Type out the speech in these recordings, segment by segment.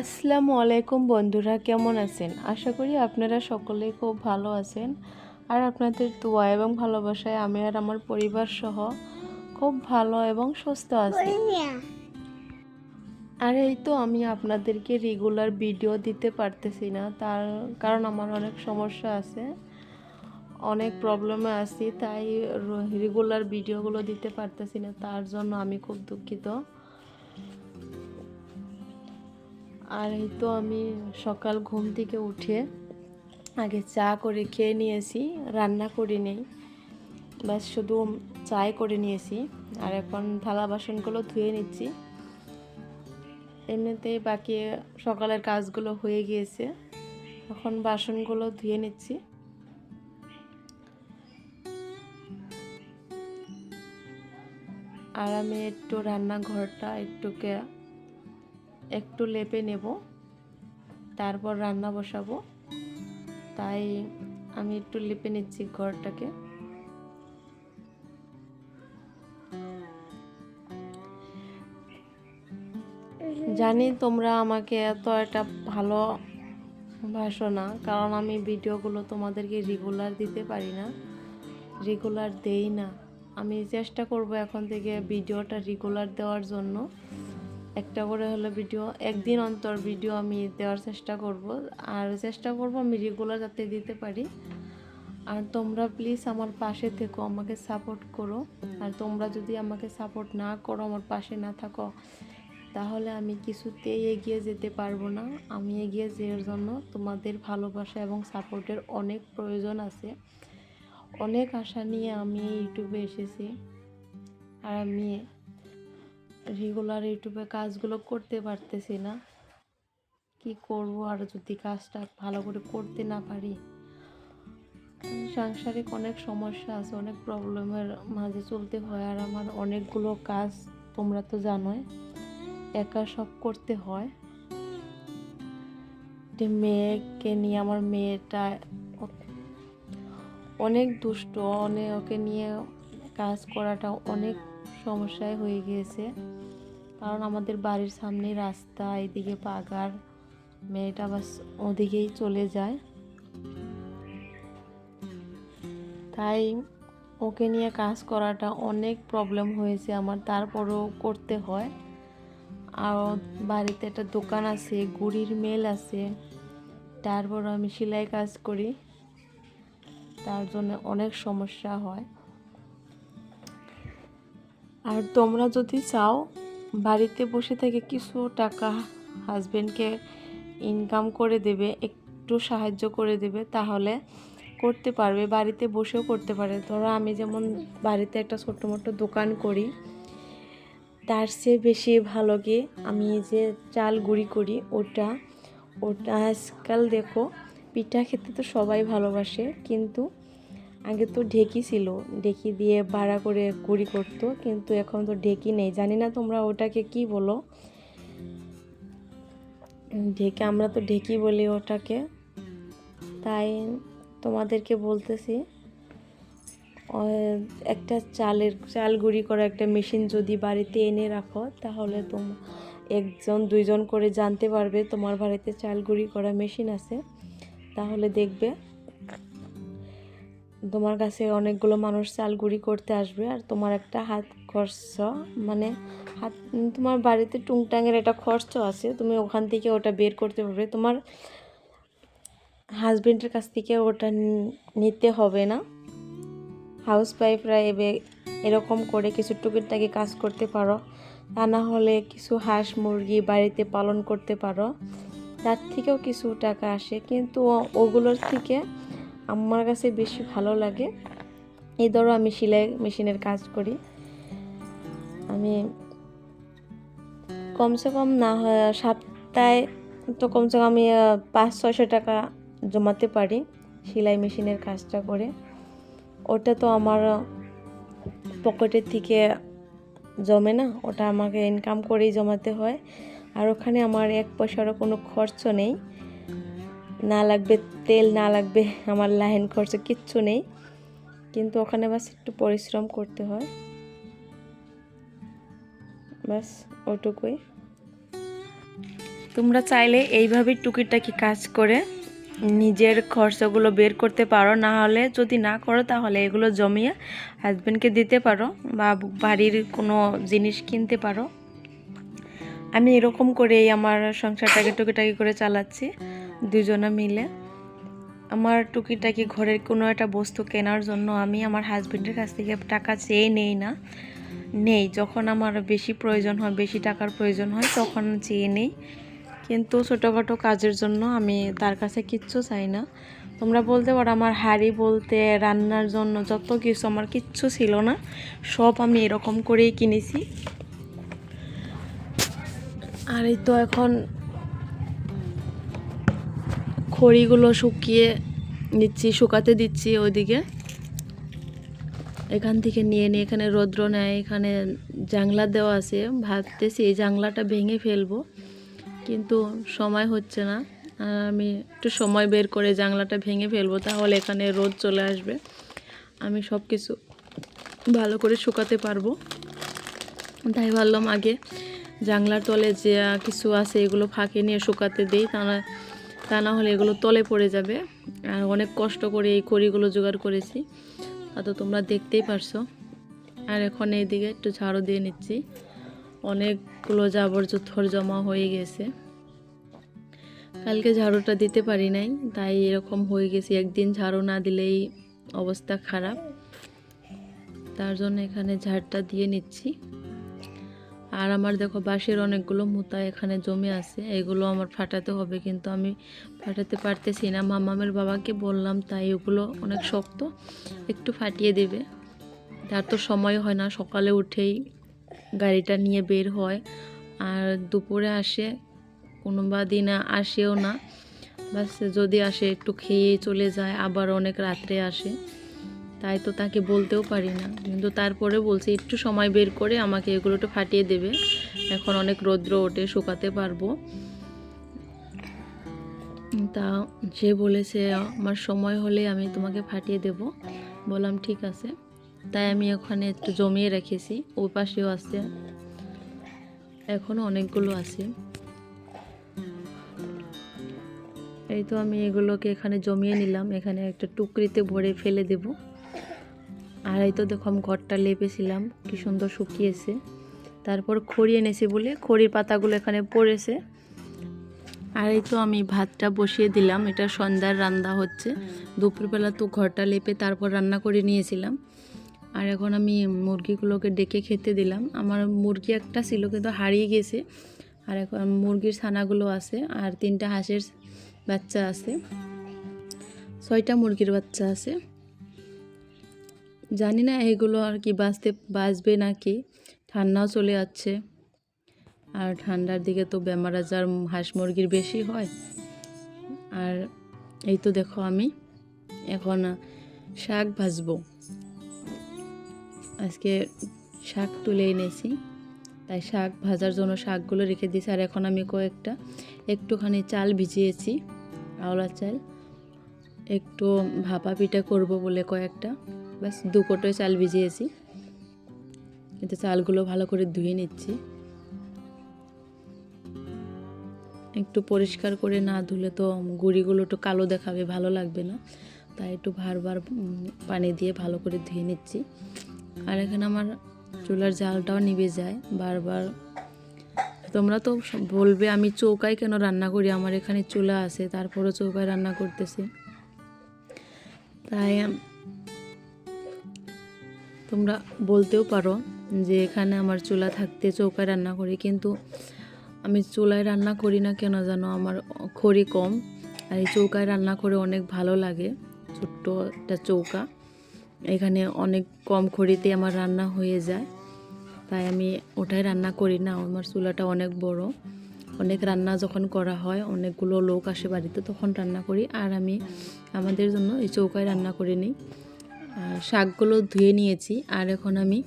আসসালামু আলাইকুম বন্ধুরা কেমন আছেন? আশা করি আপনারা সকলে খুব ভালো আছেন। আর আপনাদের দোয়া এবং ভালোবাসায় আমি আর আমার পরিবার সহ খুব ভালো এবং সুস্থ আছি। আর এই তো আমি আপনাদেরকে রেগুলার ভিডিও দিতে পারতেছি না তার কারণ আমার অনেক সমস্যা আছে অনেক প্রবলেমে আছি তাই রেগুলার ভিডিওগুলো দিতে পারতেছি না তার জন্য আমি খুব দুঃখিত। আর এই তো আমি সকাল ঘুম থেকে উঠে আগে চা করে খেয়ে নিয়েছি, রান্না করে নেই। ব্যাস শুধু চাই করে নিয়েছি আর এখন থালা বাসনগুলো ধুয়ে নিচ্ছি। এমনিতেই বাকি সকালের কাজগুলো হয়ে গিয়েছে, এখন বাসনগুলো ধুয়ে নিচ্ছি। আর আমি একটু রান্নাঘরটা একটুকে একটু লেপে নেব, তারপর রান্না বসাবো। তাই আমি একটু লেপে নিচ্ছি ঘরটাকে। জানি তোমরা আমাকে এত একটা ভালো ভাসো না, কারণ আমি ভিডিওগুলো তোমাদেরকে রেগুলার দিতে পারি না রেগুলার দেই না। আমি চেষ্টা করব এখন থেকে ভিডিওটা রেগুলার দেওয়ার জন্য। একটা করে হলো ভিডিও একদিন অন্তর ভিডিও আমি দেওয়ার চেষ্টা করব। আর চেষ্টা করব আমি রেগুলার যাতে দিতে পারি। আর তোমরা প্লিজ আমার পাশে থেকো আমাকে সাপোর্ট করো। আর তোমরা যদি আমাকে সাপোর্ট না করো আমার পাশে না থাকো তাহলে আমি কিছুতেই এগিয়ে যেতে পারব না। আমি এগিয়ে যাওয়ার জন্য তোমাদের ভালোবাসা এবং সাপোর্টের অনেক প্রয়োজন আছে। অনেক আশা নিয়ে আমি ইউটিউবে এসেছি। আর আমি রেগুলার ইউটিউবে কাজগুলো করতে পারতেছি না। কি করব আর যদি কাজটা ভালো করে করতে না পারি? সাংসারিক অনেক সমস্যা আছে, অনেক প্রবলেমের মাঝে চলতে হয় আর আমার অনেকগুলো কাজ তোমরা তো জানোই, একা সব করতে হয়। মেয়েকে নিয়ে আমার মেয়েটা অনেক দুষ্ট অনেক ওকে নিয়ে কাজ করাটা অনেক সমস্যায় হয়ে গিয়েছে। কারণ আমাদের বাড়ির সামনে রাস্তা, এদিকে পাগার, মেয়েটা বাস ওদিকেই চলে যায়। তাই ওকে নিয়ে কাজ করাটা অনেক প্রবলেম হয়েছে আমার, তারপরেও করতে হয়। আর বাড়িতে একটা দোকান আছে, গুড়ির মেল আছে তারপর আমি সেলাই কাজ করি। তার জন্য অনেক সমস্যা হয়। আর তোমরা যদি চাও, বাড়িতে বসে থেকে কিছু টাকা হাজবেন্ডকে ইনকাম করে দেবে, একটু সাহায্য করে দেবে, তাহলে করতে পারবে, বাড়িতে বসেও করতে পারে। ধরো আমি যেমন বাড়িতে একটা ছোট্ট মোটো দোকান করি, তার চেয়ে বেশি ভালো কি, আমি যে চাল গুঁড়ি করি, ওটা ওটা আজকাল দেখো, পিঠা খেতে তো সবাই ভালোবাসে, কিন্তু আগে তো ঢেকি ছিল, ঢেকি দিয়ে ভাড়া করে গুঁড়ি করতো, কিন্তু এখন তো ঢেকি নেই। জানি না তোমরা ওটাকে কি বলো। ঢেকে, আমরা তো ঢেকি বলি ওটাকে। তাই তোমাদেরকে বলতেছি একটা চালের, চাল গুঁড়ি করা একটা মেশিন যদি বাড়িতে এনে রাখো, তাহলে তোম, একজন, দুইজন করে জানতে পারবে তোমার বাড়িতে চাল গুঁড়ি করা মেশিন আছে। তাহলে দেখবে তোমার কাছে অনেকগুলো মানুষ চাল গুঁড়ি করতে আসবে আর তোমার একটা হাত খরচ মানে হাত, তোমার বাড়িতে টুংটাঙের একটা খরচ আছে, তুমি ওখান থেকে ওটা বের করতে পারবে। তোমার হাজবেন্ডের কাছ থেকে ওটা নিতে হবে না। হাউস ওয়াইফরা এবে, এরকম করে কিছু টুকিটাকি কাজ করতে পারো। তা না হলে কিছু হাঁস মুরগি বাড়িতে পালন করতে পারো। তার থেকেও কিছু টাকা আসে, কিন্তু ওগুলোর থেকে আমার কাছে বেশি ভালো লাগে। এই ধরো আমি সেলাই মেশিনের কাজ করি। আমি কমসে কম না হয় সপ্তাহে তো কমসে কম আমি পাঁচ, ছয়শো টাকা জমাতে পারি সেলাই মেশিনের কাজটা করে। ওটা তো আমার পকেটের থেকে জমে না, ওটা আমাকে ইনকাম করেই জমাতে হয়। আর ওখানে আমার এক পয়সারও কোনো খরচ নেই। লাগবে, তেল না লাগবে, আমার লাইন খরচ কিচ্ছু নেই। কিন্তু ওখানে বাস একটু পরিশ্রম করতে হয়। ব্যাস ওটুকুই। তোমরা চাইলে এইভাবে টুকিটাকি কাজ করে নিজের খরচাগুলো বের করতে পারো। না হলে যদি না করো, তাহলে এগুলো জমিয়ে হাজব্যান্ডকে দিতে পারো বা বাড়ির কোনো জিনিস কিনতে পারো। আমি এরকম করেই আমার সংসারটাকে টুকিটাকি করে চালাচ্ছি, দুজনে মিলে। আমার টুকিটাকি ঘরের কোনো একটা বস্তু কেনার জন্য আমি আমার হাজব্যান্ডের কাছ থেকে টাকা চেয়ে নেই না। নেই, যখন আমার বেশি প্রয়োজন হয়, বেশি টাকার প্রয়োজন হয়, তখন চেয়ে নেই। কিন্তু ছোটোখাটো কাজের জন্য আমি তার কাছে কিচ্ছু চাই না। তোমরা বলতে পারো, আমার হাড়ি বলতে, রান্নার জন্য যত কিছু, আমার কিচ্ছু ছিল না। সব আমি এরকম করেই কিনেছি। আর এই তো এখন খড়িগুলো শুকিয়ে নিচ্ছি, শুকাতে দিচ্ছি ওইদিকে। এখান থেকে নিয়ে নিয়ে এখানে রৌদ্র নেয়, এখানে জাংলা দেওয়া আছে। ভাবতেছি এই জাংলাটা ভেঙে ফেলব, কিন্তু সময় হচ্ছে না। আমি একটু সময় বের করে জাংলাটা ভেঙে ফেলব, তাহলে এখানে রোদ চলে আসবে। আমি সব কিছু ভালো করে শুকাতে পারব। তাই ভাবলাম আগে জাংলার তলে যে কিছু আছে এগুলো ফাঁকে নিয়ে শুকাতে দিই, তা না তা না হলে এগুলো তলে পড়ে যাবে। আর অনেক কষ্ট করে এই কড়িগুলো জোগাড় করেছি। তা তো তোমরা দেখতেই পারছ। আর এখন এইদিকে একটু ঝাড়ু দিয়ে নিচ্ছি। অনেকগুলো জাবর জোথর জমা হয়ে গেছে। কালকে ঝাড়ুটা দিতে পারি নাই, তাই এরকম হয়ে গেছে। একদিন ঝাড়ু না দিলেই অবস্থা খারাপ। তার জন্য এখানে ঝাড়টা দিয়ে নিচ্ছি। আর আমার দেখো বাঁশের অনেকগুলো মুতা এখানে জমে আছে। এগুলো আমার ফাটাতে হবে, কিন্তু আমি ফাটাতে পারতেছি না। মামামের বাবাকে বললাম, তাই ওগুলো অনেক শক্ত, একটু ফাটিয়ে দেবে। তার তো সময় হয় না, সকালে উঠেই গাড়িটা নিয়ে বের হয়। আর দুপুরে আসে, কোনো বা দিন আসেও না। বাস যদি আসে, একটু খেয়ে চলে যায়, আবার অনেক রাত্রে আসে। তাই তো তাকে বলতেও পারি না। কিন্তু তারপরে বলছি, একটু সময় বের করে আমাকে এগুলো একটু ফাটিয়ে দেবে। এখন অনেক রৌদ্র ওঠে, শুকাতে পারব। তা সে বলেছে, আমার সময় হলে আমি তোমাকে ফাটিয়ে দেব। বললাম, ঠিক আছে। তাই আমি ওখানে একটু জমিয়ে রেখেছি, ওই পাশেও আছে। এখনও অনেকগুলো আছে। এই তো আমি এগুলোকে এখানে জমিয়ে নিলাম। এখানে একটা টুকরিতে ভরে ফেলে দেব। আর এই তো দেখো আমি ঘরটা লেপেছিলাম, কি সুন্দর শুকিয়েছে। তারপর খড়ি এনেছি বলে খড়ির পাতাগুলো এখানে পড়েছে। আর এই তো আমি ভাতটা বসিয়ে দিলাম, এটা সন্ধ্যার রান্না হচ্ছে। দুপুরবেলা তো ঘরটা লেপে তারপর রান্না করে নিয়েছিলাম। আর এখন আমি মুরগিগুলোকে ডেকে খেতে দিলাম। আমার মুরগি একটা ছিল কিন্তু হারিয়ে গেছে। আর এখন মুরগির ছানাগুলো আছে আর তিনটা হাঁসের বাচ্চা আছে। ছয়টা মুরগির বাচ্চা আছে। জানি না এগুলো আর কি বাঁচতে, বাঁচবে নাকি। ঠান্ডাও চলে যাচ্ছে। আর ঠান্ডার দিকে তো বেমার আজার, হাঁস মুরগির বেশি হয়। আর এই তো দেখো আমি, এখন শাক ভাজবো। আজকে শাক তুলে এনেছি, তাই শাক ভাজার জন্য শাকগুলো রেখে দিয়েছি। আর এখন আমি কয়েকটা, একটুখানি চাল ভিজিয়েছি, আওলা চাল। একটু ভাপা পিঠা করব বলে কয়েকটা। ব্যাস, দু কোটোয় চাল ভিজিয়েছি। কিন্তু চালগুলো ভালো করে ধুয়ে নিচ্ছি। একটু পরিষ্কার করে না ধুলে তো গুঁড়িগুলো একটু কালো দেখাবে, ভালো লাগবে না। তাই একটু বারবার পানি দিয়ে ভালো করে ধুয়ে নিচ্ছি। আর এখানে আমার চুলার জালটাও নিভে যায় বারবার তোমরা তো বলবে, আমি চৌকায় কেন রান্না করি? আমার এখানে চুলা আছে, তারপরও চৌকায় রান্না করতেছি। তাই তোমরা বলতেও পারো যে এখানে আমার চুলা থাকতে চৌকায় রান্না করি, কিন্তু আমি চুলায় রান্না করি না কেন জানো? আমার খড়ি কম আর এই চৌকায় রান্না করে অনেক ভালো লাগে, ছোট্ট একটা চৌকা। এখানে অনেক কম খড়িতে আমার রান্না হয়ে যায়, তাই আমি ওটাই রান্না করি না। আমার চুলাটা অনেক বড়, অনেক রান্না যখন করা হয়, অনেকগুলো লোক আসে বাড়িতে, তখন রান্না করি। আর আমি, আমাদের জন্য এই চৌকায় রান্না করে নিই। শাকগুলো ধুয়ে নিয়েছি। আর এখন আমি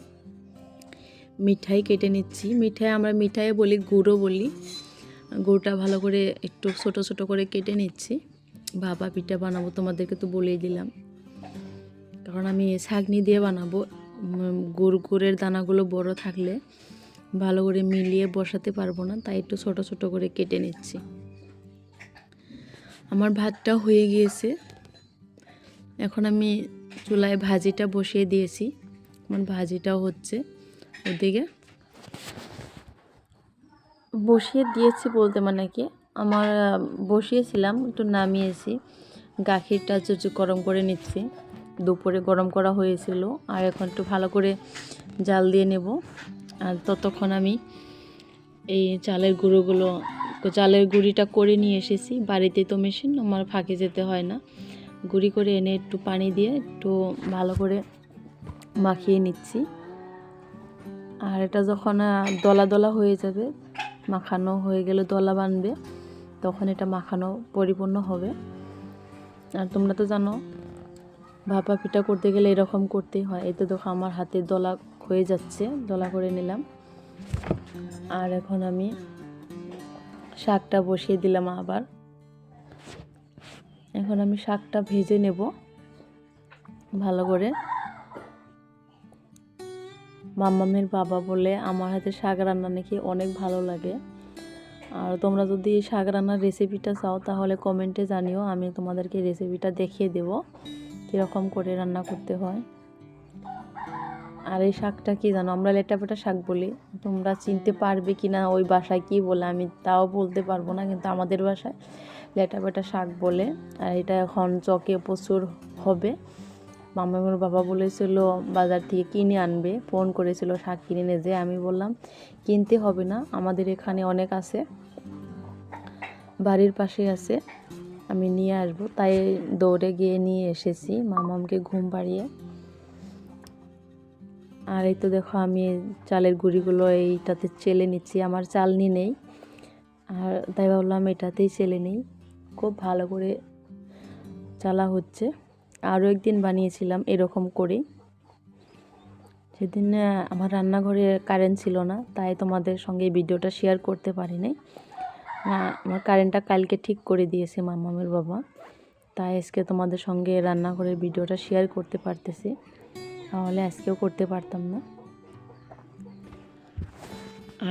মিঠাই কেটে নিচ্ছি। মিঠাই আমরা মিঠাই বলি গুঁড়ো বলি। গুঁড়োটা ভালো করে একটু ছোট ছোট করে কেটে নিচ্ছি। বাবা পিঠা বানাবো তোমাদেরকে তো বলেই দিলাম। কারণ আমি ছাগনি দিয়ে বানাবো। গুড়, গুড়ের দানাগুলো বড় থাকলে ভালো করে মিলিয়ে বসাতে পারব না, তাই একটু ছোট ছোট করে কেটে নিচ্ছি। আমার ভাতটা হয়ে গিয়েছে। এখন আমি চুলায় ভাজিটা বসিয়ে দিয়েছি। আমার ভাজিটাও হচ্ছে। ওদিকে বসিয়ে দিয়েছি বলতে মানে কি, আমার, বসিয়েছিলাম, একটু নামিয়েছি। গাখিরটা হচ্ছে গরম করে নিচ্ছি। দুপুরে গরম করা হয়েছিল। আর এখন একটু ভালো করে জাল দিয়ে নেব। আর ততক্ষণ আমি এই চালের গুঁড়োগুলো চালের গুঁড়িটা করে নিয়ে এসেছি। বাড়িতে তো মেশিন, আমার ফাঁকে যেতে হয় না। গুঁড়ি করে এনে একটু পানি দিয়ে একটু ভালো করে মাখিয়ে নিচ্ছি। আর এটা যখন দলা দলা হয়ে যাবে, মাখানো হয়ে গেলে দলা বানবে, তখন এটা মাখানো পরিপূর্ণ হবে। আর তোমরা তো জানো, ভাপা পিঠা করতে গেলে এরকম করতেই হয়। এতে দেখো আমার হাতে দলা হয়ে যাচ্ছে, দলা করে নিলাম। আর এখন আমি শাকটা বসিয়ে দিলাম আবার। এখন আমি শাকটা ভেজে নেব ভালো করে। মাম্মামের বাবা বলে আমার হাতে শাক রান্না নাকি অনেক ভালো লাগে। আর তোমরা যদি এই শাক রান্নার রেসিপিটা চাও, তাহলে কমেন্টে জানিও, আমি তোমাদেরকে রেসিপিটা দেখিয়ে দেব, কীরকম করে রান্না করতে হয়। আর এই শাকটা কি জানো, আমরা লেটাপেটা শাক বলি, তোমরা চিনতে পারবে কি না ওই বাসায় কি বলে, আমি তাও বলতে পারব না, কিন্তু আমাদের বাসায় লেটাপেটা শাক বলে, আর এটা এখন চকে প্রচুর হবে। মামামের বাবা বলেছিল বাজার থেকে কিনে আনবে, ফোন করেছিল শাক কিনে নিয়ে যে, আমি বললাম, কিনতে হবে না, আমাদের এখানে অনেক আছে, বাড়ির পাশে আছে, আমি নিয়ে আসব। তাই দৌড়ে গিয়ে নিয়ে এসেছি, মামামকে ঘুম পাড়িয়ে। আর এই তো দেখো, আমি চালের গুঁড়িগুলো এইটাতে চেলে নিচ্ছি, আমার চালনি নেই। আর তাই ভাবলাম এটাতেই চেলে নিই। খুব ভালো করে চালা হচ্ছে। আরও একদিন বানিয়েছিলাম এরকম করেই। সেদিন আমার রান্নাঘরে কারেন্ট ছিল না, তাই তোমাদের সঙ্গে ভিডিওটা শেয়ার করতে পারিনি আমার কারেন্টটা কালকে ঠিক করে দিয়েছে মামামের বাবা। তাই আজকে তোমাদের সঙ্গে রান্নাঘরের ভিডিওটা শেয়ার করতে পারতেছি। তাহলে আজকেও করতে পারতাম না।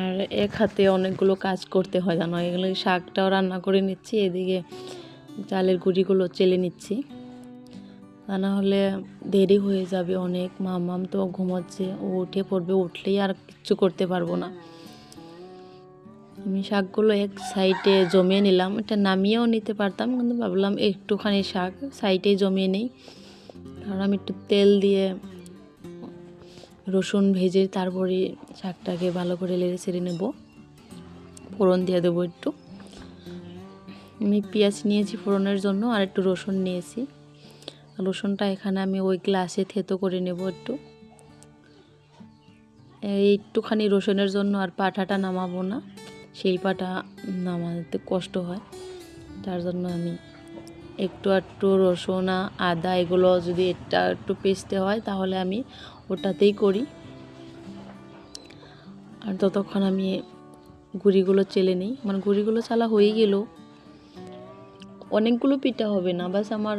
আর এক হাতে অনেকগুলো কাজ করতে হয়, জানো? এগুলো শাকটাও রান্না করে নিচ্ছি, এদিকে চালের গুঁড়িগুলো চেলে নিচ্ছি। তা না হলে দেরি হয়ে যাবে অনেক। মামাম তো ঘুমাচ্ছে, ও উঠে পড়বে, উঠলেই আর কিচ্ছু করতে পারব না। আমি শাকগুলো এক সাইডে জমিয়ে নিলাম, এটা নামিয়েও নিতে পারতাম, কিন্তু ভাবলাম একটুখানি শাক সাইডে জমিয়ে নেই। কারণ আমি একটু তেল দিয়ে রসুন ভেজে তারপরে শাকটাকে ভালো করে লেড়ে ছেড়ে নেব। ফোড়ন দিয়ে দেবো একটু। আমি পেঁয়াজ নিয়েছি ফোড়নের জন্য আর একটু রসুন নিয়েছি। রসুনটা এখানে আমি ওই গ্লাসে থেতো করে নেব একটু। একটুখানি রসুনের জন্য আর পাঠাটা নামাবো না। সেই পাটা নামাতে কষ্ট হয়। তার জন্য আমি একটু একটু রসুন, আদা এগুলো যদি এটা একটু পেস্টে হয় তাহলে আমি ওটাতেই করি। আর ততক্ষণ আমি গুড়িগুলো চেলে নিই। মানে গুড়িগুলো চালা হয়ে গেল অনেকগুলো পিঠা হবে না। বাস আমার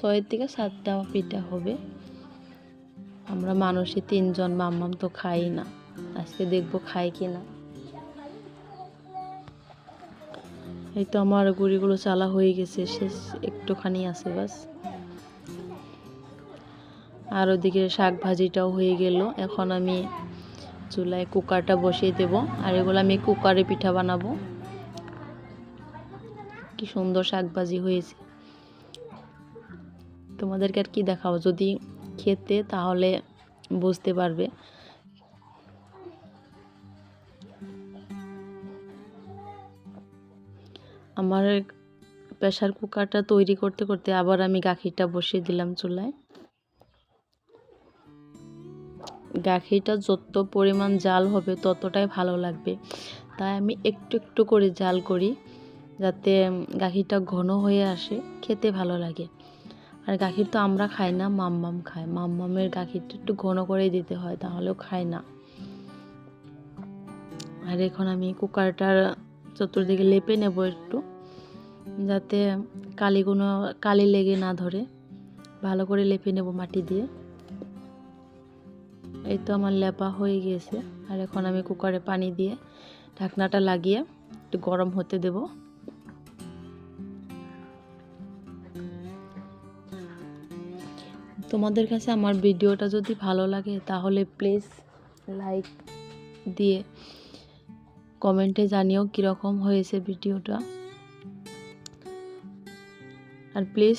ছয়ের থেকে সাতটা পিঠা হবে। আমরা মানুষই তিনজন, মাম্মাম তো খাই না। আজকে দেখব খাই কি না এই তো আমার গুড়িগুলো চালা হয়ে গেছে। শেষ একটুখানি আছে বাস আর ওদিকে শাক ভাজিটাও হয়ে গেল। এখন আমি চুলায় কুকারটা বসিয়ে দেব। আর এগুলো আমি কুকারে পিঠা বানাবো। কি সুন্দর শাক ভাজি হয়েছে। তোমাদেরকে আর কি দেখাবো? যদি খেতে, তাহলে বুঝতে পারবে। আমার প্রেশার কুকারটা তৈরি করতে করতে আবার আমি গাখিরটা বসিয়ে দিলাম চুলায়। গাখিরটা যত পরিমাণ জাল হবে ততটাই ভালো লাগবে। তাই আমি একটু একটু করে জাল করি, যাতে গাখিরটা ঘন হয়ে আসে, খেতে ভালো লাগে। আর গাখির তো আমরা খাই না, মাম্মাম খায়। মাম্মামের গাখিরটা একটু ঘন করে দিতে হয়, তাহলেও খায় না। আর এখন আমি কুকারটার চতুর্দিকে লেপে নেব একটু, যাতে কালি কোনো কালি লেগে না ধরে। ভালো করে লেপে নেব মাটি দিয়ে। এই তো আমার লেপা হয়ে গিয়েছে। আর এখন আমি কুকারে পানি দিয়ে ঢাকনাটা লাগিয়ে একটু গরম হতে দেব। তোমাদের কাছে আমার ভিডিওটা যদি ভালো লাগে, তাহলে প্লিজ লাইক দিয়ে কমেন্টে জানিও কীরকম হয়েছে ভিডিওটা। আর প্লিজ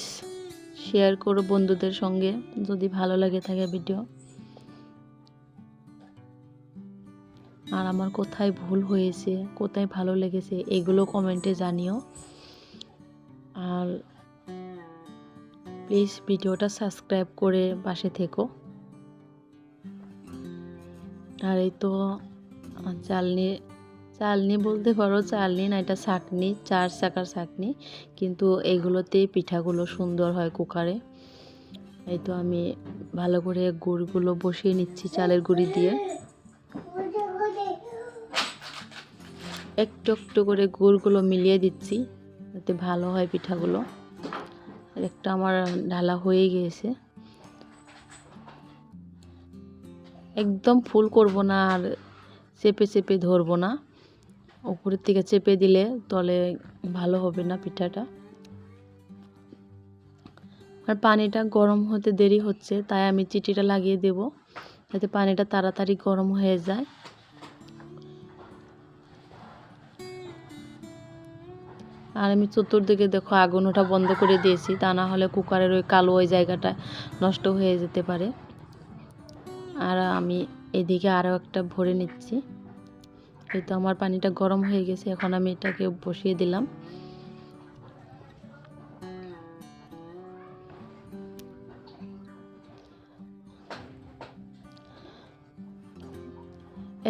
শেয়ার করো বন্ধুদের সঙ্গে, যদি ভালো লাগে থাকে ভিডিও। আর আমার কোথায় ভুল হয়েছে, কোথায় ভালো লেগেছে, এগুলো কমেন্টে জানিও। আর প্লিজ ভিডিওটা সাবস্ক্রাইব করে পাশে থেকো। আর এই তো চালনি চালনি বলতে পারো, চালনি না, এটা ছাকনি চার চাকার ছাকনি কিন্তু এইগুলোতেই পিঠাগুলো সুন্দর হয় কুকারে। এই তো আমি ভালো করে গুড়গুলো বসিয়ে নিচ্ছি চালের গুঁড়ি দিয়ে। একটু একটু করে গুড়গুলো মিলিয়ে দিচ্ছি, যাতে ভালো হয় পিঠাগুলো। একটা আমার ঢালা হয়ে গিয়েছে। একদম ফুল করব না আর চেপে চেপে ধরবো না। উপরের থেকে চেপে দিলে তলে ভালো হবে না পিঠাটা। আর পানিটা গরম হতে দেরি হচ্ছে, তাই আমি চিটিটা লাগিয়ে দেব, যাতে পানিটা তাড়াতাড়ি গরম হয়ে যায়। আর আমি চতুর্দিকে দেখো আগুন ওঠা বন্ধ করে দিয়েছি, তা না হলে কুকারের ওই কালো ওই জায়গাটা নষ্ট হয়ে যেতে পারে। আর আমি এদিকে আরও একটা ভরে নিচ্ছি। এই তো আমার পানিটা গরম হয়ে গেছে, এখন আমি এটাকে বসিয়ে দিলাম।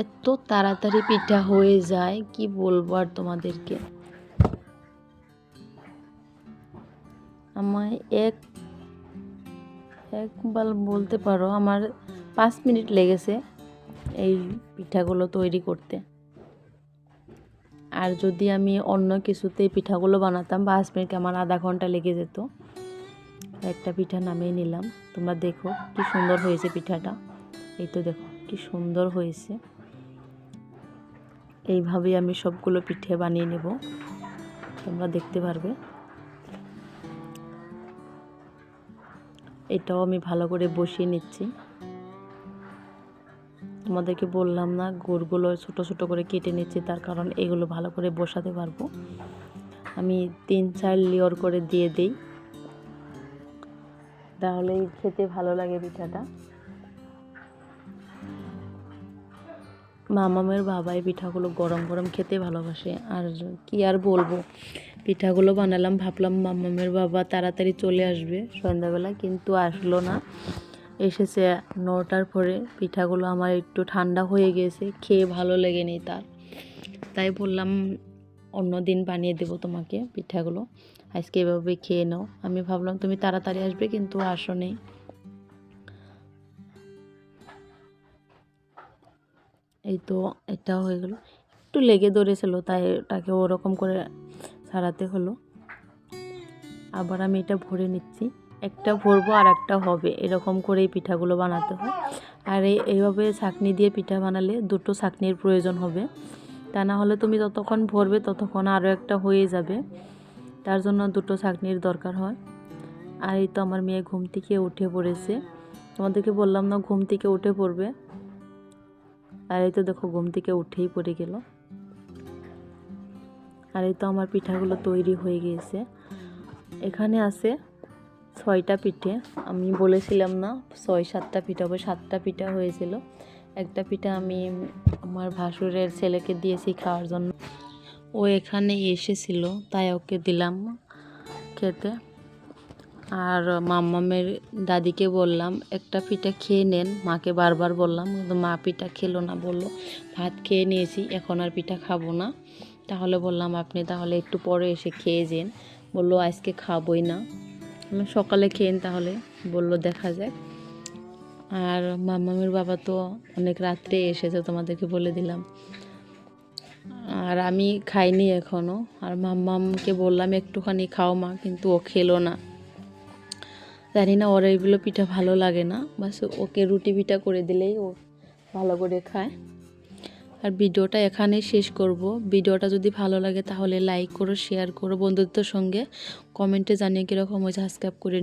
এত তাড়াতাড়ি পিঠা হয়ে যায়, কি বলব আর তোমাদেরকে? আমায় এক একবার বলতে পারো আমার পাঁচ মিনিট লেগেছে এই পিঠাগুলো তৈরি করতে। আর যদি আমি অন্য কিছুতে পিঠাগুলো বানাতাম, পাঁচ মিনিট আমার আধা ঘণ্টা লেগে যেত। একটা পিঠা নামিয়ে নিলাম। তোমরা দেখো কি সুন্দর হয়েছে পিঠাটা। এই তো দেখো কি সুন্দর হয়েছে। এইভাবেই আমি সবগুলো পিঠে বানিয়ে নেব। তোমরা দেখতে পারবে। এটাও আমি ভালো করে বসিয়ে নিচ্ছি। তোমাদেরকে বললাম না, গুড়গুলো ছোট ছোট করে কেটে নিচ্ছি, তার কারণ এগুলো ভালো করে বসাতে পারব। আমি তিন চার লেয়ার করে দিয়ে দিই। তাহলেই খেতে ভালো লাগে পিঠাটা। মামামের বাবাই পিঠাগুলো গরম গরম খেতে ভালোবাসে। আর কি আর বলব? পিঠাগুলো বানালাম, ভাবলাম মামামের বাবা তাড়াতাড়ি চলে আসবে। সন্ধ্যাবেলা কিন্তু আসলো না। এসেছে নটার পরে পিঠাগুলো আমার একটু ঠান্ডা হয়ে গেছে, খেয়ে ভালো লেগেনি তার। তাই বললাম, অন্য দিন বানিয়ে দেবো তোমাকে পিঠাগুলো। আজকে এভাবে খেয়ে নাও। আমি ভাবলাম, তুমি তাড়াতাড়ি আসবে কিন্তু আসো নেই এই তো, এটা হয়ে গেল। একটু লেগে ধরেছিল, তাই এটাকে ওরকম করে ছাড়াতে হলো। আবার আমি এটা ভরে নিচ্ছি। একটা ভরবো আর একটা হবে। এরকম করে এই পিঠাগুলো বানাতে হয়। আর এই, এইভাবে ছাকনি দিয়ে পিঠা বানালে দুটো ছাকনির প্রয়োজন হবে। তা না হলে তুমি যতক্ষণ ভরবে ততক্ষণ আরও একটা হয়ে যাবে। তার জন্য দুটো ছাকনির দরকার হয়। আর এই তো আমার মেয়ে ঘুম থেকে উঠে পড়েছে। তোমাদেরকে বললাম না ঘুম থেকে উঠে পড়বে। আর এই তো দেখো ঘুম থেকে উঠেই পড়ে গেল। আর এই তো আমার পিঠাগুলো তৈরি হয়ে গিয়েছে। এখানে আছে ছয়টা পিঠে। আমি বলেছিলাম না, ছয়, সাতটা পিঠা হবে, সাতটা পিঠা হয়েছিল। একটা পিঠা আমি আমার ভাসুরের ছেলেকে দিয়েছি খাওয়ার জন্য। ও এখানে এসেছিল, তাই ওকে দিলাম খেতে। আর মাম্মামের দাদিকে বললাম, একটা পিঠা খেয়ে নেন। মাকে বারবার বললাম, কিন্তু মা পিঠা খেলো না। বলল, ভাত খেয়ে নিয়েছি, এখন আর পিঠা খাব না। তাহলে বললাম, আপনি তাহলে একটু পরে এসে খেয়ে যেন। বলল, আজকে খাবোই না। আমি সকালে খেয়েন তাহলে, বলল, দেখা যাক। আর মাম্মামের বাবা তো অনেক রাত্রে এসেছে, তোমাদেরকে বলে দিলাম। আর আমি খাইনি এখনও আর মাম্মামকে বললাম, একটুখানি খাও মা, কিন্তু ও খেলো না। জানি না ওর এইগুলো পিঠা ভালো লাগে না, বাস ওকে রুটি পিঠা করে দিলেই ও ভালো করে খায়। আর ভিডিওটা এখানেই শেষ করব। ভিডিওটা যদি ভালো লাগে তাহলে লাইক করো শেয়ার করো বন্ধুত্বর সঙ্গে। কমেন্টে জানিয়ে কীরকম হয়েছে সাবস্ক্রাইব করে